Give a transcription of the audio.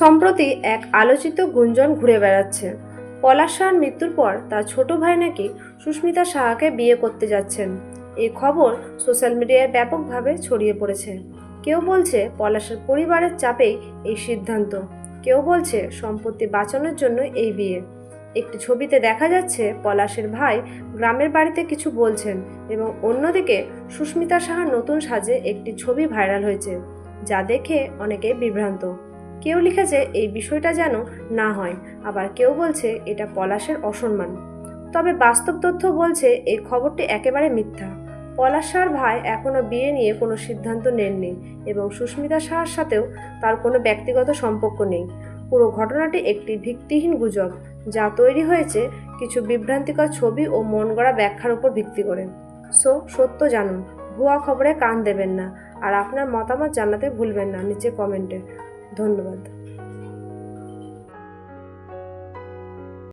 সম্প্রতি এক আলোচিত গুঞ্জন ঘুরে বেড়াচ্ছে। পলাশ সাহার মৃত্যুর পর তার ছোট ভাই নাকি সুস্মিতা সাহাকে বিয়ে করতে যাচ্ছেন। এই খবর সোশ্যাল মিডিয়ায় ব্যাপকভাবে ছড়িয়ে পড়েছে। কেউ বলছে পলাশের পরিবারের চাপেই এই সিদ্ধান্ত। কেউ বলছে সম্পত্তি বাঁচানোর জন্য এই বিয়ে। একটি ছবিতে দেখা যাচ্ছে পলাশের ভাই গ্রামের বাড়িতে কিছু বলছেন এবং অন্যদিকে সুস্মিতা সাহার নতুন সাজে একটি ছবি ভাইরাল হয়েছে, যা দেখে অনেকে বিভ্রান্ত। কেউ লিখেছে এই বিষয়টা যেন না হয়, আবার কেউ বলছে এটা পলাশের অসম্মান। তবে বাস্তব তথ্য বলছে এই খবরটি একেবারে মিথ্যা। পলাশ শাহর ভাই এখনও বিয়ে নিয়ে কোনো সিদ্ধান্ত নেননি এবং সুস্মিতা শাহর সাথেও তার কোনো ব্যক্তিগত সম্পর্ক নেই। পুরো ঘটনাটি একটি ভিত্তিহীন গুজব, যা তৈরি হয়েছে কিছু বিভ্রান্তিকর ছবি ও মন গড়া ব্যাখ্যার উপর ভিত্তি করে। সো, সত্য জানুন, ভুয়া খবরে কান দেবেন না, আর আপনার মতামত জানাতে ভুলবেন না, নিচে কমেন্টে। ধন্যবাদ।